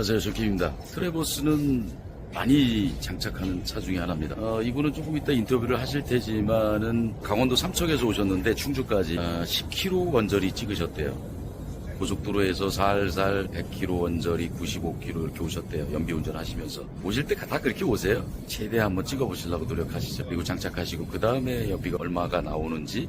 안녕하세요. 조킴입니다. 트레보스는 많이 장착하는 차 중에 하나입니다. 어, 이분은 조금 이따 인터뷰를 하실 테지만은 강원도 삼척에서 오셨는데 충주까지 아, 10km 원저리 찍으셨대요. 고속도로에서 살살 100km 원저리 95km 이렇게 오셨대요. 연비 운전하시면서. 오실 때 다 그렇게 오세요. 최대 한번 찍어보시려고 노력하시죠. 그리고 장착하시고 그 다음에 연비가 얼마가 나오는지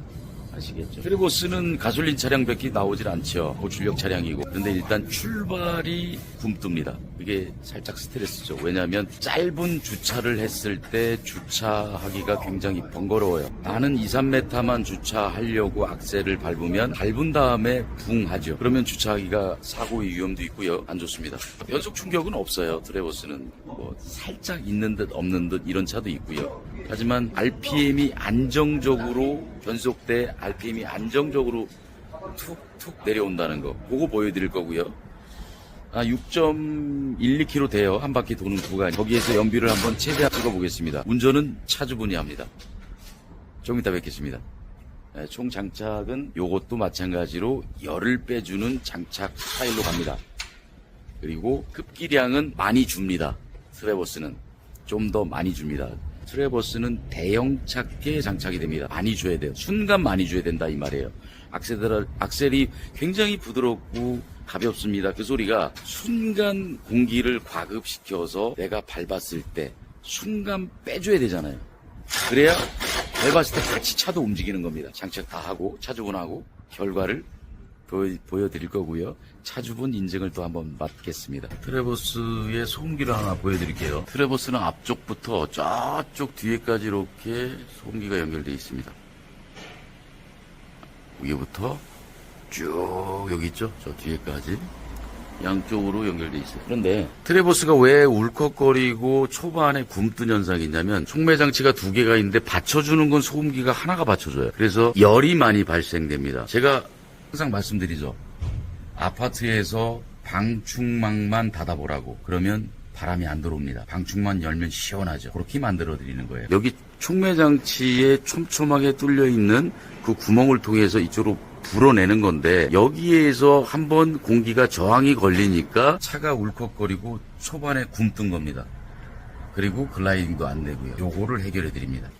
아시겠죠? 트레보스는 가솔린 차량 밖에 나오질 않죠. 고출력 차량이고. 그런데 일단 출발이 굼뜹니다. 그게 살짝 스트레스죠. 왜냐하면 짧은 주차를 했을 때 주차하기가 굉장히 번거로워요. 나는 2, 3m만 주차하려고 악셀을 밟으면 밟은 다음에 붕 하죠. 그러면 주차하기가 사고의 위험도 있고요. 안 좋습니다. 연속 충격은 없어요. 트레보스는 뭐 살짝 있는 듯 없는 듯 이런 차도 있고요. 하지만 RPM이 안정적으로 변속대 RPM이 안정적으로 툭툭 내려온다는 거 그거 보여드릴 거고요. 아, 6.12km 돼요. 한 바퀴 도는 구간. 거기에서 연비를 한번 최대한 찍어보겠습니다. 운전은 차주분이 합니다. 좀 이따 뵙겠습니다. 네, 총 장착은 요것도 마찬가지로 열을 빼주는 장착 스타일로 갑니다. 그리고 급기량은 많이 줍니다. 트레버스는 좀 더 많이 줍니다. 트레버스는 대형 차게 장착이 됩니다. 많이 줘야 돼요. 순간 많이 줘야 된다 이 말이에요. 악셀, 악셀이 굉장히 부드럽고 가볍습니다. 그 소리가 순간 공기를 과급시켜서 내가 밟았을 때 순간 빼줘야 되잖아요. 그래야 밟았을 때 같이 차도 움직이는 겁니다. 장착 다 하고 차주분하고 결과를 보여, 드릴 거고요. 차주분 인증을 또 한번 맡겠습니다. 트레버스의 소음기를 하나 보여드릴게요. 트레버스는 앞쪽부터 저쪽 뒤에까지 이렇게 소음기가 연결되어 있습니다. 위에부터 쭉 여기 있죠? 저 뒤에까지 양쪽으로 연결돼 있어요. 그런데 트레버스가 왜 울컥거리고 초반에 굼뜬 현상이 있냐면 촉매 장치가 두 개가 있는데 받쳐주는 건 소음기가 하나가 받쳐줘요. 그래서 열이 많이 발생됩니다. 제가 항상 말씀드리죠. 아파트에서 방충망만 닫아보라고. 그러면 바람이 안 들어옵니다. 방충만 열면 시원하죠. 그렇게 만들어 드리는 거예요. 여기 촉매 장치에 촘촘하게 뚫려 있는 그 구멍을 통해서 이쪽으로 불어내는 건데 여기에서 한번 공기가 저항이 걸리니까 차가 울컥거리고 초반에 굼뜬 겁니다. 그리고 글라이딩도 안 되고요. 요거를 해결해 드립니다.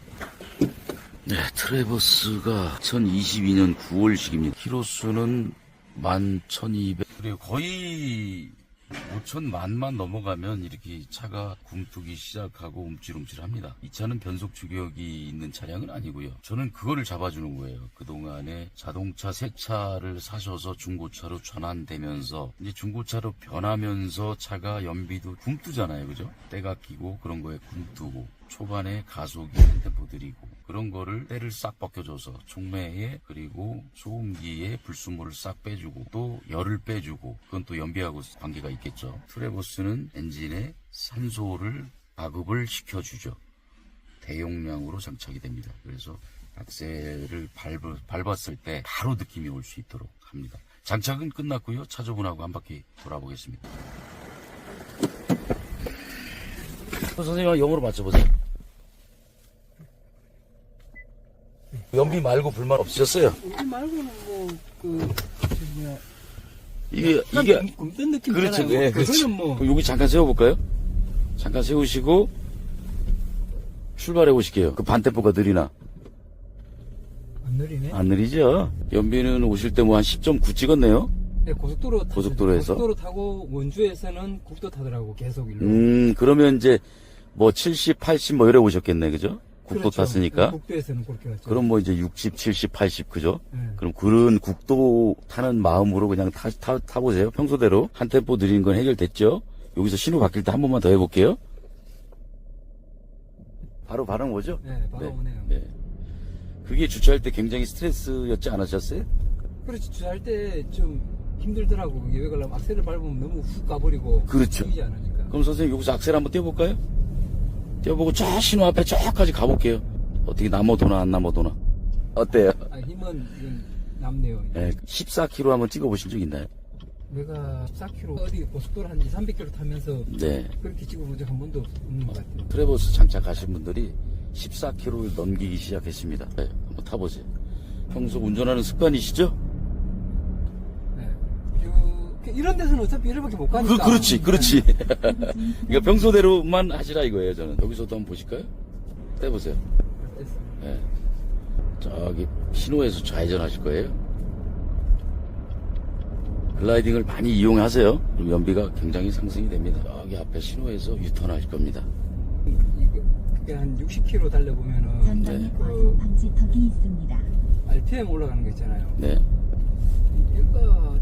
네, 트레버스가 2022년 9월식입니다. 키로수는 11,200. 그리고 거의 5천 만만 넘어가면 이렇게 차가 굼뜨기 시작하고 움찔움찔합니다. 이 차는 변속 추격이 있는 차량은 아니고요. 저는 그거를 잡아주는 거예요. 그동안에 자동차 새 차를 사셔서 중고차로 전환되면서 이제 중고차로 변하면서 차가 연비도 굼뜨잖아요. 그죠? 때가 끼고 그런 거에 굼뜨고 초반에 가속이 템포 들이고 그런 거를 때를 싹 벗겨줘서 촉매에 그리고 소음기에 불순물을 싹 빼주고 또 열을 빼주고 그건 또 연비하고 관계가 있겠죠. 트레버스는 엔진에 산소를 가급을 시켜주죠. 대용량으로 장착이 됩니다. 그래서 악셀을 밟, 밟았을 때 바로 느낌이 올 수 있도록 합니다. 장착은 끝났고요. 차주분하고 한 바퀴 돌아보겠습니다. 선생님 영어로 맞춰보세요. 연비 말고 불만 없으셨어요? 우리 말고는 뭐그 이게 이게 굼뜬 느낌 그렇죠. 예, 그렇죠. 뭐 여기 잠깐 세워볼까요? 잠깐 세우시고 출발해 보실게요. 그 반대포가 느리나? 안 느리네. 안 느리죠? 연비는 오실 때 뭐 한 10.9 찍었네요. 네, 고속도로. 고속도로에서? 고속도로 타고 원주에서는 국도 타더라고 계속 일로. 음, 그러면 이제 뭐 70, 80 뭐 이래 오셨겠네, 그죠? 국도 그렇죠. 탔으니까. 국도에서는 그렇게 갔죠. 그럼 뭐 이제 60, 70, 80 그죠? 네. 그럼 그런 국도 타는 마음으로 그냥 타, 타, 타보세요. 평소대로. 한 템포 느린 건 해결됐죠? 여기서 신호 바뀔 때 한 번만 더 해볼게요. 바로 반응 오죠? 네, 바로 오네요. 네. 그게 주차할 때 굉장히 스트레스였지 않으셨어요? 그렇지 주차할 때 좀 힘들더라고. 여기 가려면 악셀을 밟으면 너무 훅 가버리고. 그렇죠. 보이지 않으니까. 그럼 선생님 여기서 악셀 한번 떼어볼까요? 떼어보고 저 신호 앞에 저까지 가볼게요. 어떻게 남아도나 안 남아도나? 어때요? 아, 힘은 좀 남네요. 네, 14km 한번 찍어보신 적 있나요? 내가 14km 어디 고속도로 한 2, 300km 타면서 네. 그렇게 찍어본 적 한 번도 없는 것 같아요. 트레버스 장착하신 분들이 14km를 넘기기 시작했습니다. 네, 한번 타보세요. 평소 운전하는 습관이시죠? 이런 데서는 어차피 이래밖에 못 가니까. 그, 그렇지, 그렇지. 그러니까 평소대로만 하시라 이거예요, 저는. 여기서도 한번 보실까요? 떼보세요. 예. 저기 신호에서 좌회전 하실 거예요. 글라이딩을 많이 이용하세요. 그럼 연비가 굉장히 상승이 됩니다. 여기 앞에 신호에서 유턴 하실 겁니다. 이게 그게 한 60km 달려보면은 전방에 네. 과속 방지턱이 있습니다. RPM 올라가는 거 있잖아요. 네. 얘가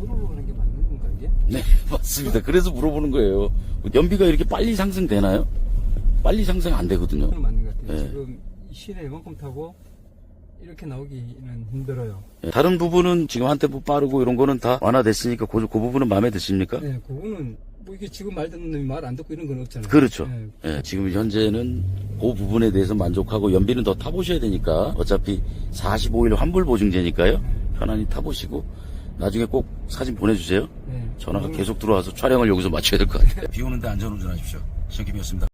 가는 게 맞는 건가 이게? 네, 맞습니다. 그래서 물어보는 거예요. 연비가 이렇게 빨리 상승되나요? 빨리 상승 안 되거든요. 그건 맞는 것 같아요. 네. 지금 이 시내 이만큼 타고 이렇게 나오기는 힘들어요. 예, 다른 부분은 지금 한 템포 빠르고 이런 거는 다 완화됐으니까 그, 그 부분은 마음에 드십니까? 네, 그거는 뭐 이게 지금 말 듣는 놈이 말 안 듣고 이런 건 없잖아요. 그렇죠. 네. 예, 지금 현재는 그 부분에 대해서 만족하고 연비는 더 타보셔야 되니까 어차피 45일 환불 보증제니까요. 편안히 타보시고 나중에 꼭 사진 보내주세요. 네. 전화가 계속 들어와서 촬영을 여기서 마쳐야 될 것 같아요. 비 오는데 안전운전하십시오. 시험김이었습니다.